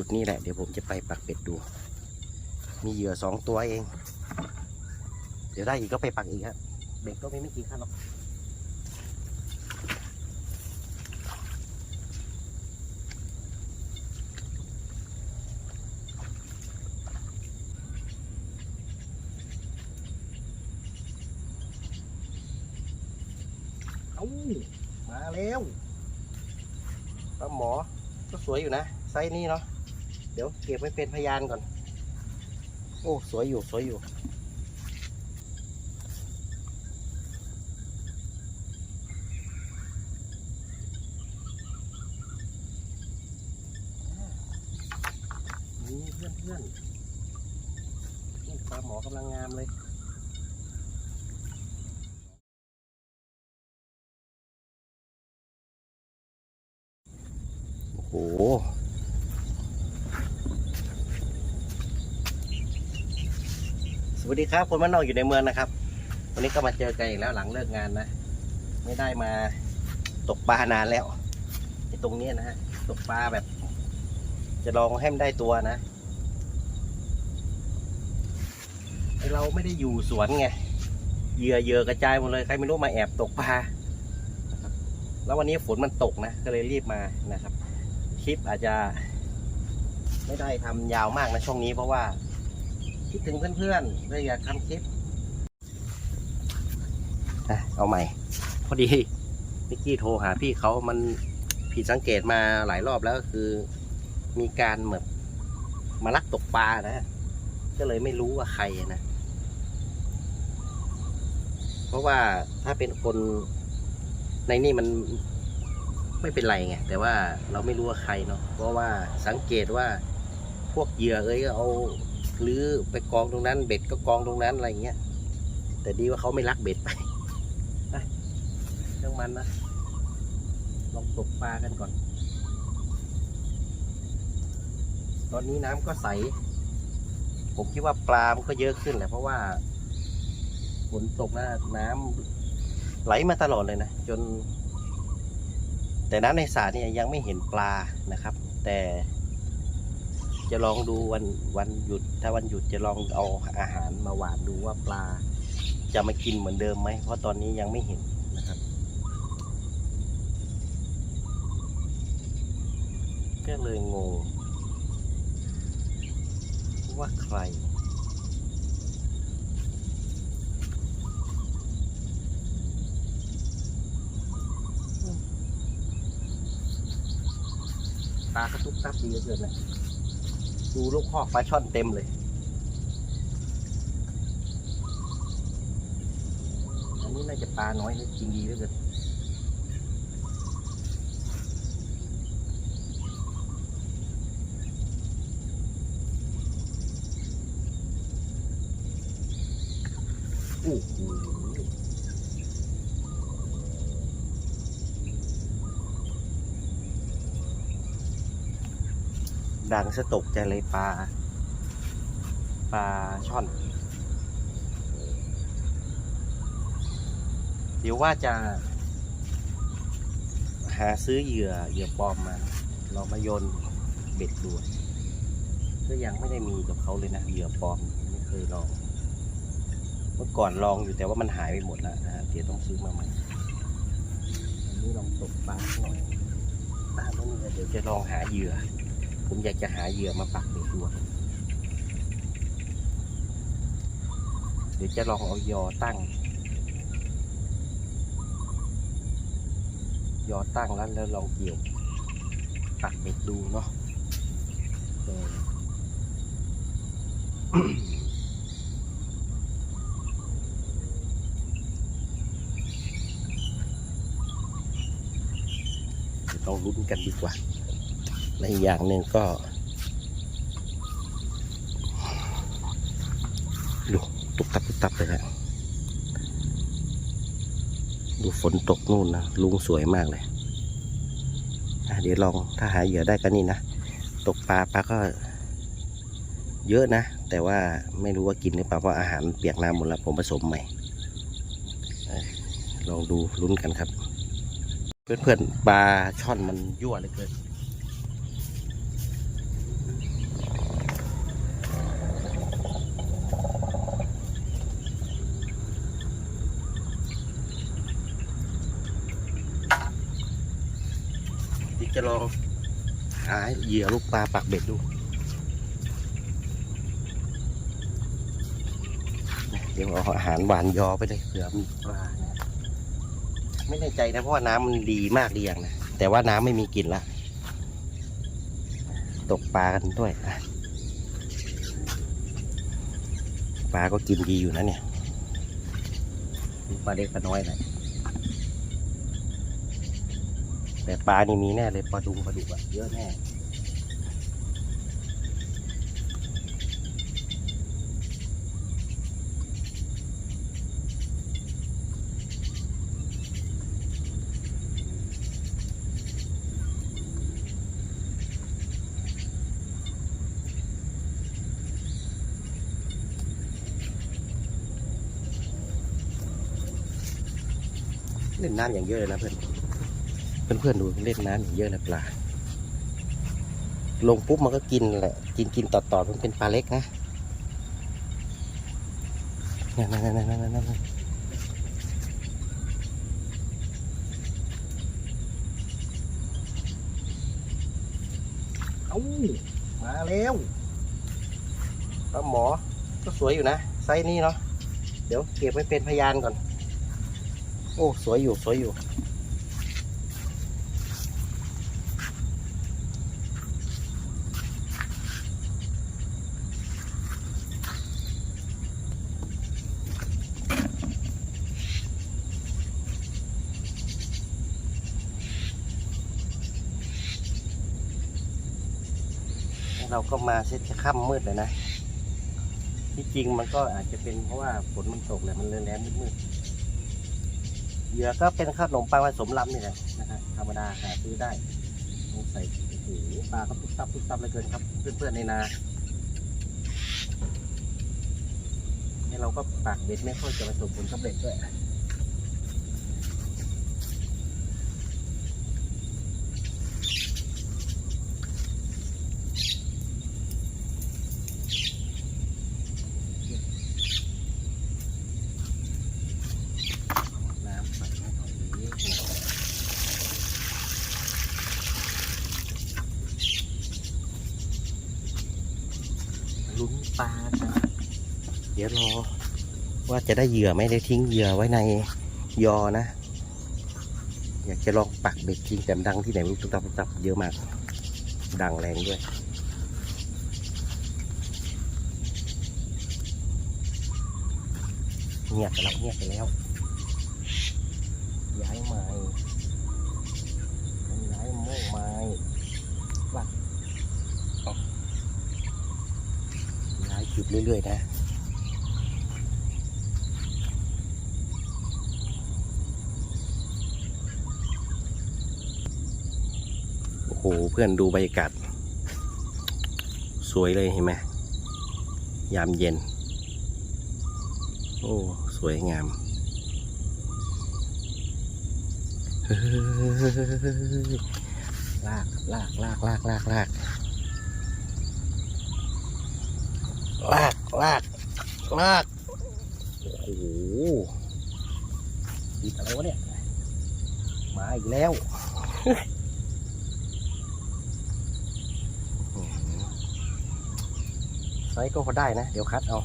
จุดนี้แหละ เดี๋ยวผมจะไปปักเป็ดดู มีเหยื่อสองตัวเอง เดี๋ยวได้อีกก็ไปปักอีกครับเบ็ดก็ไม่ไม่กี่ขั้นหรอกมาแล้วปลาหมอก็สวยอยู่นะ ไซส์นี้เนาะ ดี๋ยวเก็บไว้เป็นพยานก่อน โอ้สวยอยู่สวยอยู่ นี่เพื่อนเพื่อนๆนี่ปลาหมอกำลังงามเลยโอ้โห วัสดีครับคนบ้านนอกอยู่ในเมืองนะครับ วันนี้ก็มาเจอกันอีกแล้วหลังเลิกงานนะ ไม่ได้มาตกปลานานแล้วไอ้ตรงนี้นะฮะตกปลาแบบ จะลองให้มันได้ตัวนะไอเราไม่ได้อยู่สวนไงเหยื่อเหยื่อกระจายหมดเลยใครไม่รู้มาแอบตกปลาแล้ววันนี้ฝนมันตกนะก็เลยรีบมานะครับ คลิปอาจจะ ไม่ได้ทำยาวมากนะช่วงนี้เพราะว่า คิดถึงเพื่อนๆเลยอยากทำคลิปอะเอาใหม่ พอดีนิกกี้โทรหาพี่เขามันผิดสังเกตมาหลายรอบแล้วก็คือ มีการเหมือนมาลักตกปลานะ ก็เลยไม่รู้ว่าใครนะ เพราะว่าถ้าเป็นคนในนี่มันไม่เป็นไรไงแต่ว่าเราไม่รู้ว่าใครเนาะเพราะว่าสังเกตว่าพวกเหยื่อเอ้ยก็เอา หรือไปกองตรงนั้น เบ็ดก็กองตรงนั้นอะไรเงี้ย แต่ดีว่าเขาไม่ลักเบ็ดไปไปเรื่องมันนะ ลองตกปลากันก่อน ตอนนี้น้ำก็ใส ผมคิดว่าปลามันก็เยอะขึ้นแหละเพราะว่าฝนตกนะน้ำไหลมาตลอดเลยนะ จน แต่น้ำในสระเนี่ยยังไม่เห็นปลานะครับ แต่ จะลองดูวันวันหยุด ถ้าวันหยุดจะลองเอาอาหารมาหวานดูว่าปลาจะมากินเหมือนเดิมไหม เพราะตอนนี้ยังไม่เห็นนะครับก็เลยงงว่าใครปลากระทุกตับดีเหลือเกินนะ ดูลูกคอกปลาช่อนเต็มเลยอันนี้น่าจะปลาน้อยเลยจริงดีเหลือเกินโอ้โห ดังสะตกใจเลยปลา ปลาช่อน เดี๋ยวว่าจะหาซื้อเหยื่อเหยื่อปลอมมา เรามาโยนเบ็ดด้วยก็ยังไม่ได้มีกับเขาเลยนะเหยื่อปลอมไม่เคยลอง เมื่อก่อนลองอยู่แต่ว่ามันหายไปหมดแล้วนะเดี๋ยวต้องซื้อมาใหม่อันนี้ลองตกปลาหน่อยปลาไม่มีเดี๋ยวจะลองหาเหยื่อ ผมอยากจะหาเหยื่อมาปักในตัวเดี๋ยวจะลองเอายอตั้ง ยอตั้งแล้วแล้วลองเกี่ยวปักเบ็ดดูเนาะเดี๋ยวต้องลุ้นกันดีกว่า และอีกอย่างหนึ่งก็ดูตุกตับตุกตับเลยนะดูฝนตกนู่นนะลุงสวยมากเลยเดี๋ยวลองถ้าหาเหยื่อได้ก็นี่นะ ตกปลาปลาก็ เยอะนะ แต่ว่าไม่รู้ว่ากินหรือเปล่าเพราะอาหารเปียกน้ำหมดแล้วผมผสมใหม่ลองดูลุ้นกันครับ เพื่อนๆปลาช่อนมันยั่วเลยเกิน จะลองหาเหยื่อลูกปลาปักเบ็ดดูเดี๋ยวเอาอาหารหวานยอไปเลยเผื่อมีปลานะไม่แน่ใจนะเพราะว่าน้ำมันดีมากดีอย่างนะแต่ว่าน้ำไม่มีกลิ่นละตกปลากันด้วยอะปลาก็กินดีอยู่นะเนี่ยปลาเล็กปลาน้อยหน่อย แต่ปลานี่มีแน่เลยปลาดุงปลาดุกอะเยอะแน่เล่นน้ำอย่างเยอะเลยนะเพื่อน เพื่อนๆดูเล่นน้ำอย่างเยอะเลยปลา ลงปุ๊บมันก็กินแหละ กินกินต่อต่อๆมันเป็นปลาเล็กนะนั่นนั่นนั่นนั่นนั่นเอามาแล้วปลาหมอ ก็สวยอยู่นะ ไซส์นี้เนาะ เดี๋ยวเก็บไว้เป็นพยานก่อน โอ้ สวยอยู่ สวยอยู่ เราก็มาเช็ดค่ำมืดเลยนะ ที่จริงมันก็อาจจะเป็นเพราะว่าฝนมันตกแหละมันเรือนแรงมืดๆเหยื่อก็เป็นขนมปังผสมลำนี่แหละนะครับธรรมดาหาซื้อได้ต้องใส่โอ้โหปลาก็ตุ๊บตับตุ๊บตับเลยเกินครับ เพื่อนๆในนาเนี่ยเราก็ปากเบ็ดไม่ค่อยจะประสบผลสำเร็จด้วย น้ำใส่ให้หน่อยนิดหนึ่งลุ้นปลากันเดี๋ยวรอว่าจะได้เหยื่อไหมได้ทิ้งเหยื่อไว้ในยอนะ อยากจะลองปักเบ็ดจริงแต่ดังที่ไหนไม่รู้ตุ๊บตับตุ๊บตับเยอะมาก ดังแรงด้วยเงียบไปแล้วเงียบไปแล้ว ย้ายไม้ย้ายโม่ไม้ว่าเอาย้ายจุดเรื่อยๆนะ โอ้โห เพื่อนดูบรรยากาศสวยเลยเห็นไหมยามเย็น โอ้ สวยงามลากลากลากลากลากลากลากลากลากโอ้โหติดอะไรวะเนี่ย มาอีกแล้ว ไซส์ ก็พอได้นะ เดี๋ยวคัดเอา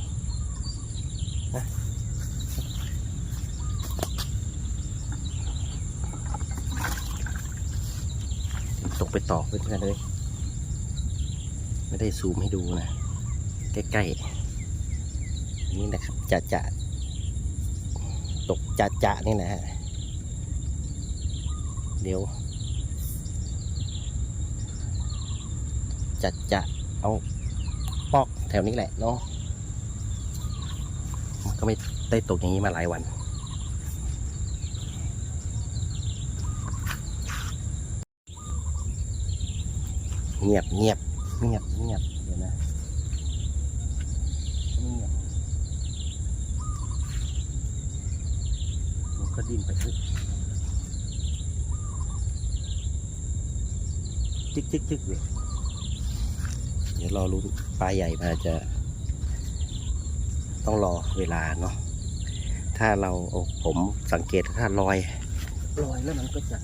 ตกไปต่อเพื่อนๆเลย ไม่ได้ซูมให้ดูนะ ใกล้ๆ นี่นะครับจะจะตกจะจะนี่นะฮะ เดี๋ยวจะจะเอา ถวนี้แหละเนาะมันก็ไม่ได้ตกอย่างนี้มาหลายวันเงียบเงียบเงียบเงียบเดี๋ยวนะเงียบมันก็ดิ้นไปเอ้ยจิกจิกจิกเลย ดี๋ยวรอรุ้นปลาใหญ่มาจะ ต้องรอเวลาเนาะถ้าเราผมสังเกตถ้าลอยลอยแล้วมันก็จะ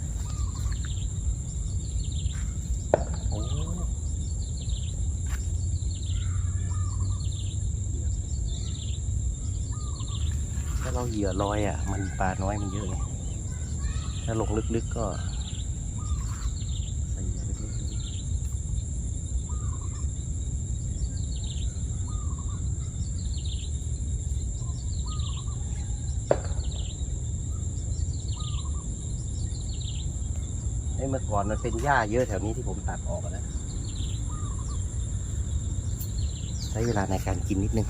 ถ้าเราเหยื่อลอยอะ มันปลาน้อยมันเยอะไงถ้าลงลึกๆกก็ อ้เมื่อก่อนมันเป็นหญ้าเยอะแถวนี้ที่ผมตัดออกอะนะใช้เวลาในการกินนิดนึง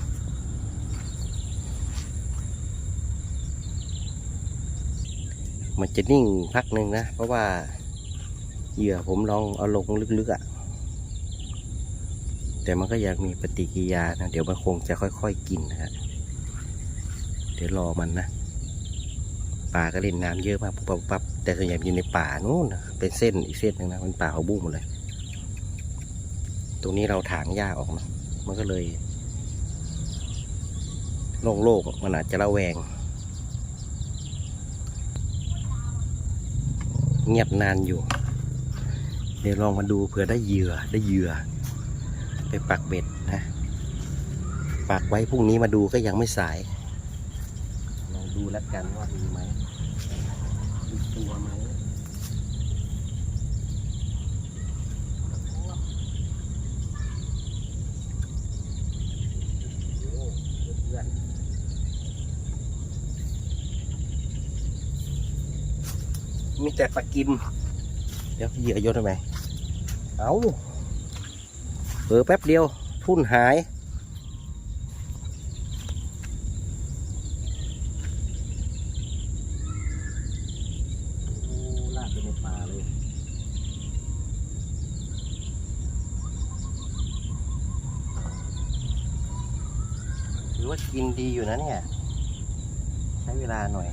มันจะนิ่งพักหนึ่งนะ เพราะว่าเหยื่อผมลองเอาลงลึกๆอะ่ะ แต่มันก็ยังมีปฏิกิริยานะ เดี๋ยวมันคงจะค่อยๆกินนะฮะ เดี๋ยวรอมันนะ ป่าก็เล่นน้ำเยอะมากปุ๊บปั๊บแต่ส่วนใหญ่อยู่ในป่านู้นเป็นเส้นอีกเส้นหนึ่งนะมันป่าเขาบุ้งหมดเลย ตรงนี้เราถางหญ้าออกนะมันก็เลยโล่งๆมันอาจจะระแวง เงียบนานอยู่ เดี๋ยวลองมาดูเผื่อได้เหยื่อได้เหยื่อ ไปปักเบ็ดนะ ปักไว้พรุ่งนี้มาดูก็ยังไม่สาย ดูแล้วกันว่ามีไหมมีตัวไหมมีแต่ปลากิม เดี๋ยวเหยื่อโยนทำไม เอาเผลอแป๊บเดียว ทุ่นหาย โอ้ลากไปในป่าเลย ถือว่า กินดีอยู่นะเนี่ย ใช้เวลาหน่อย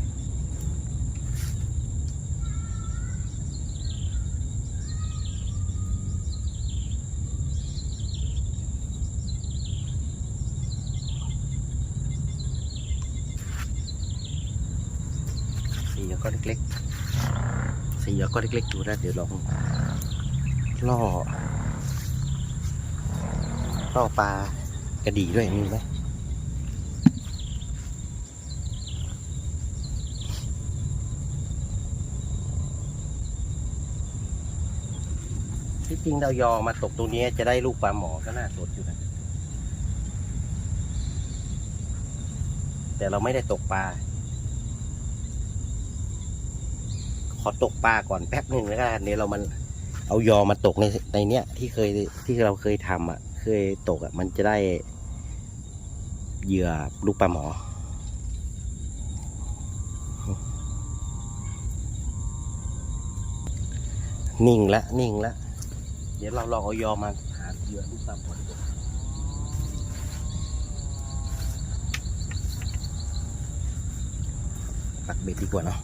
สีเหยื่อก็เล็กๆสีเหยื่อก็เล็กๆดูนะเดี๋ยวลองล่อล่อปลากระดีด้วยมีไหม ริงเรายอมาตกตรงนี้จะได้ลูกปลาหมอก็น่าสดอยู่นะ แต่เราไม่ได้ตกปลา ขอตกปลาก่อนแป๊บหนึ่งแล้วกันเดี๋ยวเรามันเอายอมาตกในในเนี้ยที่เคยที่เราเคยทำอะ เคยตกอะ มันจะได้เหยื่อลูกปลาหมอนิ่งละ นิ่งละ เดี๋ยวเราลองเอายอมาหาเหยื่อลูกปลาหมอดีกว่าปักเบ็ดดีกว่าเนาะ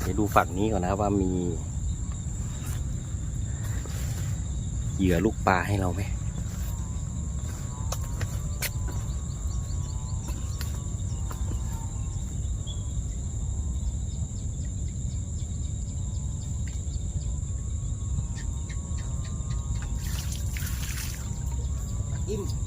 เดี๋ยวดูฝั่งนี้ก่อนนะว่ามี เหยื่อลูกปลาให้เราไหม อิ่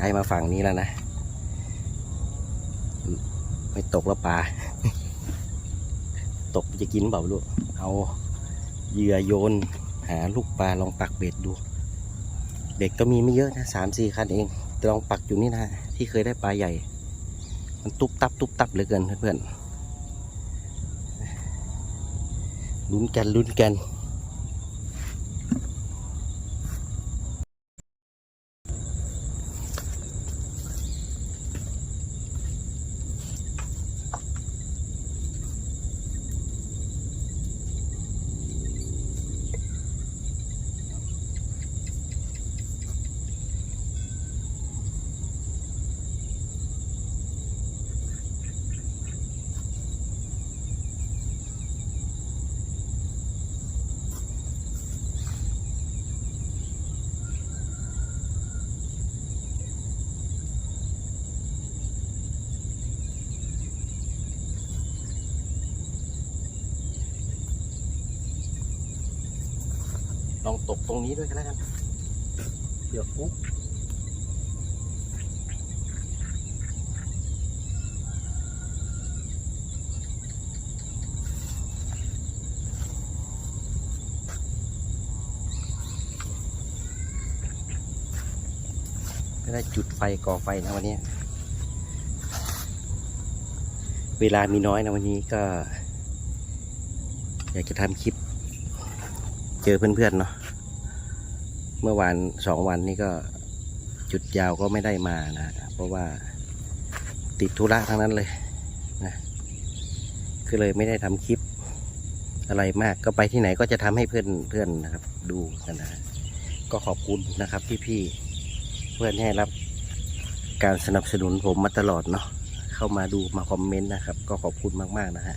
ย้ายมาฝั่งนี้แล้วนะ ไม่ตกแล้วปลา ตกจะกินเปล่าลูก เอาเหยื่อโยน หาลูกปลาลองปักเบ็ดดูเด็กก็มีไม่เยอะนะสามสี่คันเองแต่ลองปักอยู่นี่นะที่เคยได้ปลาใหญ่ มันตุบตับตุบตับเหลือเกินเพื่อนๆลุ้นกันลุ้นกัน นี้ด้วยกันแล้วกันเดี๋ยวปุ๊บไม่ได้จุดไฟก่อไฟนะวันนี้ เวลามีน้อยนะวันนี้ก็ อยากจะทำคลิป เจอเพื่อนๆเนาะ เมื่อวานสองวันนี้ก็จุดยาวก็ไม่ได้มานะ เพราะว่าติดธุระทั้งนั้นเลยนะคือเลยไม่ได้ทำคลิปอะไรมากก็ไปที่ไหนก็จะทำให้เพื่อนเพื่อนนะครับ ดูกันนะก็ขอบคุณนะครับพี่ๆเพื่อนที่ให้รับการสนับสนุนผมมาตลอดเนาะเข้ามาดูมาคอมเมนต์นะครับ ก็ขอบคุณมากๆนะฮะ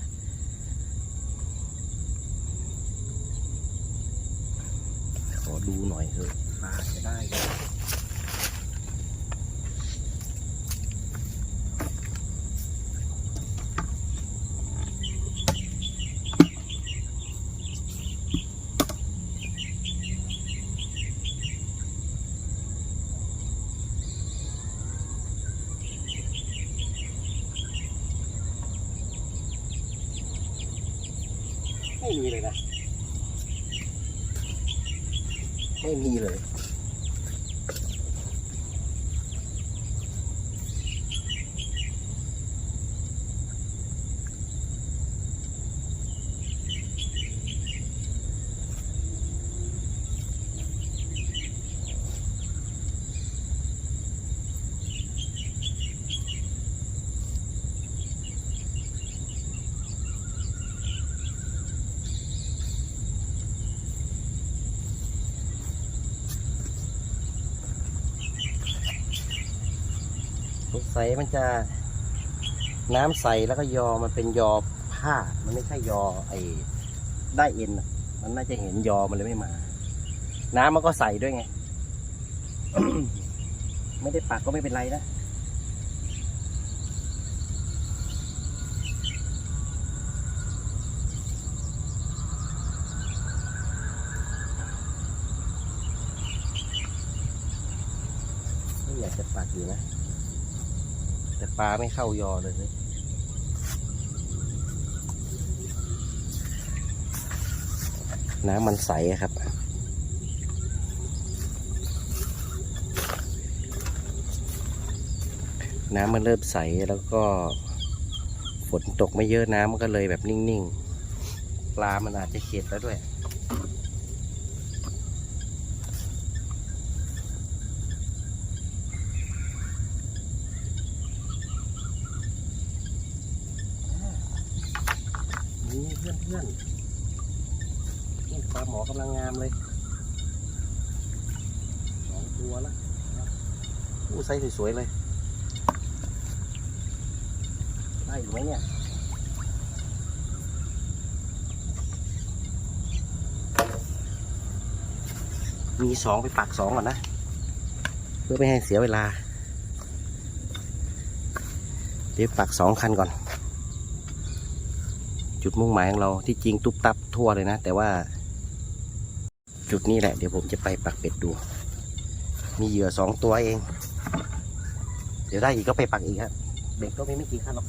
ขอ ดูหน่อยเถอะมาจะได้ไหมไม่มีเลยนะ ไม่มีเลย สงสัยมันจะน้ำใสแล้วก็ยอมันเป็นยอผ้า มันไม่ใช่ยอไอ้ได้เอ็นมันน่าจะเห็นยอมันเลยไม่มา น้ำมันก็ใสด้วยไง ไม่ได้ปักก็ไม่เป็นไรนะไม่อยากจะปักอยู่นะ แต่ปลาไม่เข้ายอเลยเลยน้ำมันใสครับ น้ำมันเริ่มใสแล้วก็ ฝนตกไม่เยอะน้ำมันก็เลยแบบนิ่ง ๆ ปลามันอาจจะเข็ดแล้วด้วย นี่เพื่อนเพื่อนๆนี่ปลาหมอกำลังงามเลยสองตัวละอู้ไซส์สวยๆเลยได้อยู่ไหมเนี่ยมีสองไปปักสองก่อนนะ เพื่อไม่ให้เสียเวลา เดี๋ยวปักสองคันก่อน จุดมุ่งหมายของเราที่จริงตุ๊บตับทั่วเลยนะ แต่ว่า จุดนี้แหละ เดี๋ยวผมจะไปปักเป็ดดู มีเหยื่อสองตัวเอง เดี๋ยวได้อีกก็ไปปักอีกครับเด็กก็ไม่ไม่กี่คันหรอก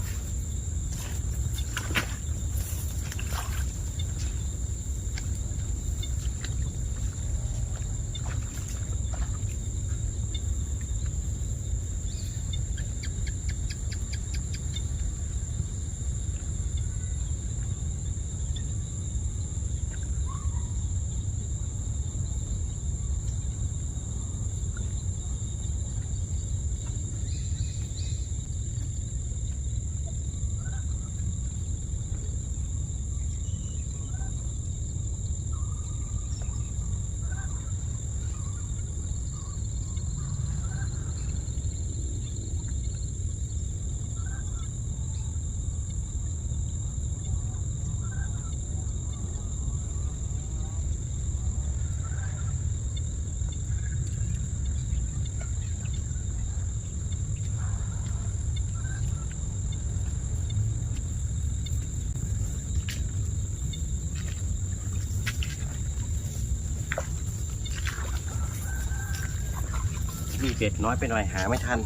เบ็ดน้อยไปหน่อยหาไม่ทัน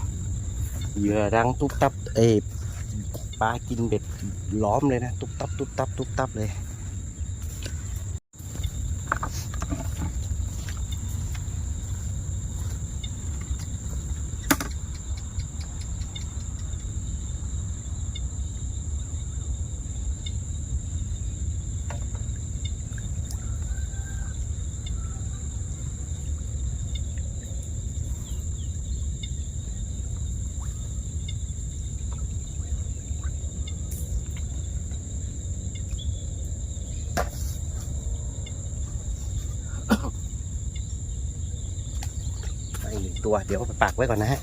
เหยื่อรังตุ๊บตับเอปลากินเบ็ดล้อมเลยนะ ตุ๊บตับตุ๊บตับตุ๊บตับเลย ตัว เดี๋ยวไปปักไว้ก่อนนะฮะ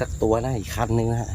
สักตัวนะอีกคันหนึ่งนะฮะ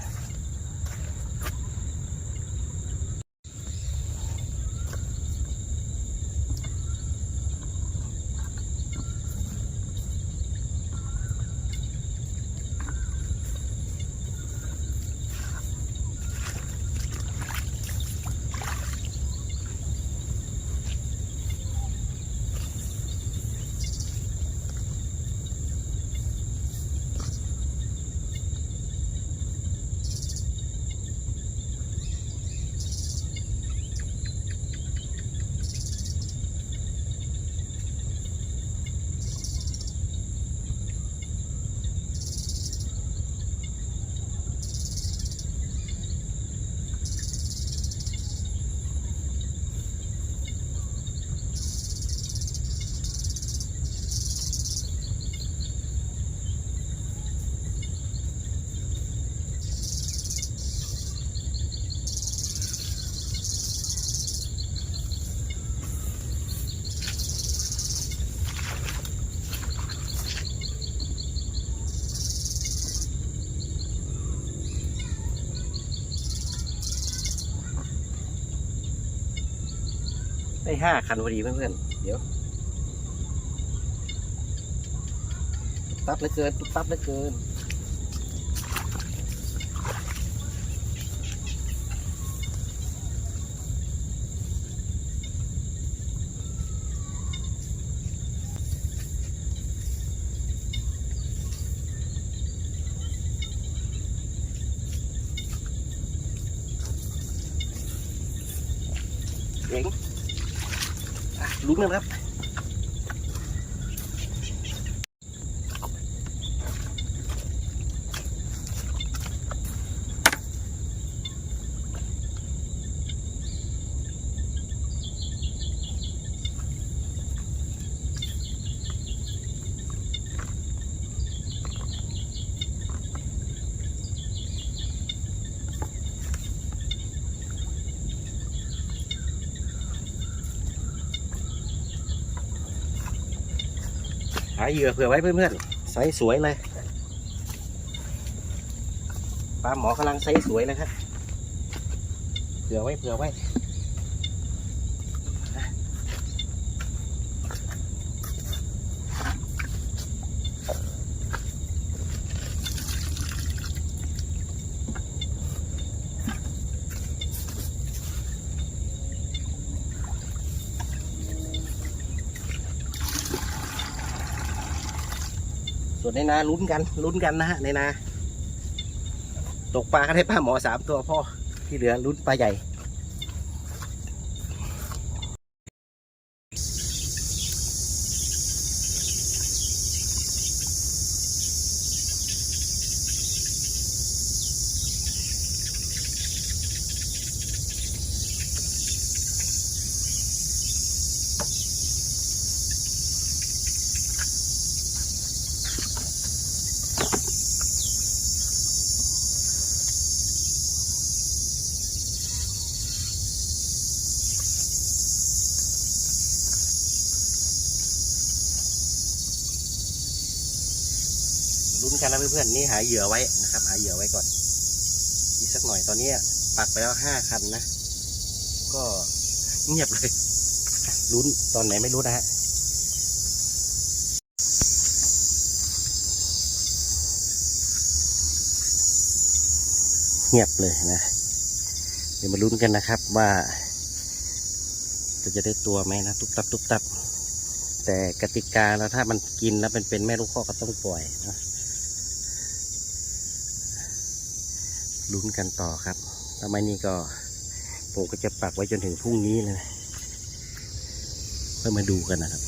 ห้าคันพอดีเพื่อนๆ เดี๋ยว ตับเหลือเกินตับเหลือเกิน เจ๋งอะลุ้ นกันครับายเหยื่อเผื่อไว้เพื่อนๆไซส์สวยเลยปลาหมอกำลังไซส์สวยเลยครับเผื่อไว้เผื่อไว้ ในนาลุ้นกันลุ้นกันนะฮะในนา ตกปลาก็ได้ปลาหมอสามตัวพ่อที่เหลือลุ้นปลาใหญ่ นกันนะเพื่อนๆนี่หาเหยื่อไว้นะครับ หาเหยื่อไว้ก่อน อีกสักหน่อยตอนนี้ปักไปแล้วห้าคันนะ ก็เงียบเลยลุ้นตอนไหนไม่รู้นะฮะเงียบเลยนะ เดี๋ยวมาลุ้นกันนะครับว่าจะจะได้ตัวไหมนะตุ๊บตับตุ๊บตับ แต่กติกาแล้วถ้ามันกินแล้วเป็นเป็นแม่ลูกพ่อก็ต้องปล่อยนะ ลุ้นกันต่อครับทำไมนี่ก็ผมก็จะปักไว้จนถึงพรุ่งนี้เลยนะเพื่อมาดูกันนะครับ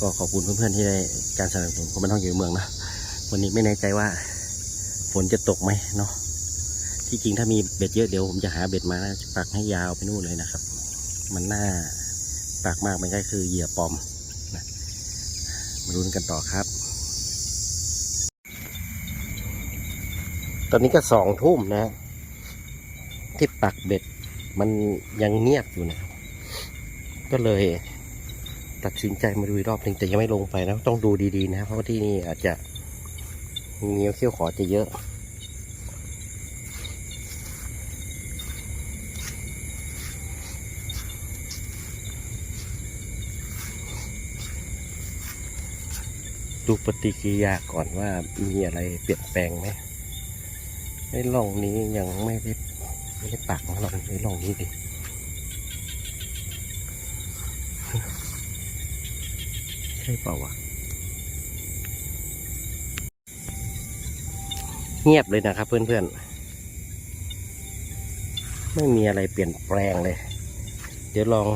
ก็ขอบคุณเพื่อนๆที่ได้การสนับสนุนผมมันท่องอยู่เมืองนะวันนี้ไม่แน่ใจว่า ฝนจะตกไหมเนาะที่จริงถ้ามีเบ็ดเยอะเดี๋ยวผมจะหาเบ็ดมาแล้วจะปักให้ยาวไปนู่นเลยนะครับ มันน่าปากมากมันก็คือเหยื่อปลอมนะมาลุ้นกันต่อครับ ตอนนี้ก็สองทุ่มนะ ที่ปักเบ็ดมันยังเงียบอยู่นะก็เลยตัดสินใจมาดูรอบหนึ่งแต่ยังไม่ลงไปนะ ต้องดูดีๆนะ เพราะว่าที่นี่อาจจะเงี้ยวเขี้ยวขอจะเยอะ ดูปฏิกิริยาก่อนว่ามีอะไรเปลี่ยนแปลงไหม ในร่องนี้ยังไม่ได้ไม่ได้ปักนะลองในร่องนี้ดิใช่เปล่าวะเงียบเลยนะครับเพื่อนๆ ไม่มีอะไรเปลี่ยนแปลงเลย เดี๋ยวลอง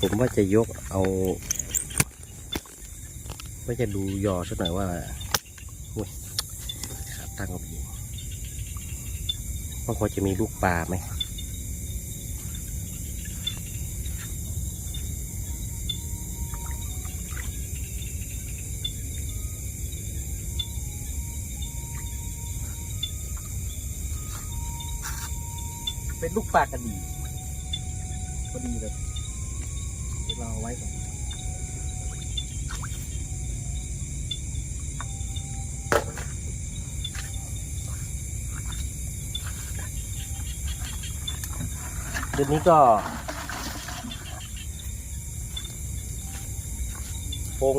ผมว่าจะยกเอา ก็จะดูยอสักหน่อยว่า ตั้งเอาไปยิงว่าพอจะมีลูกปลาไหมเป็นลูกปลากระดีพอดีเลยเดี๋ยวเราเอาไว้ก่อน เดือนนี้ก็คง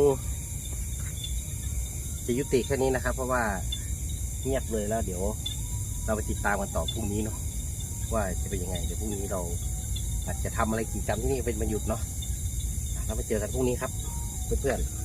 จะยุติแค่นี้นะครับ เพราะว่าเงียบเลยแล้ว เดี๋ยว เราไปติดตามกันต่อพรุ่งนี้เนาะว่าจะเป็นยังไงเดี๋ยวพรุ่งนี้เราอาจจะทำอะไรกิจกรรมที่นี่เป็นวันหยุดเนาะอะเราเจอกันพรุ่งนี้ครับ เพื่อนๆ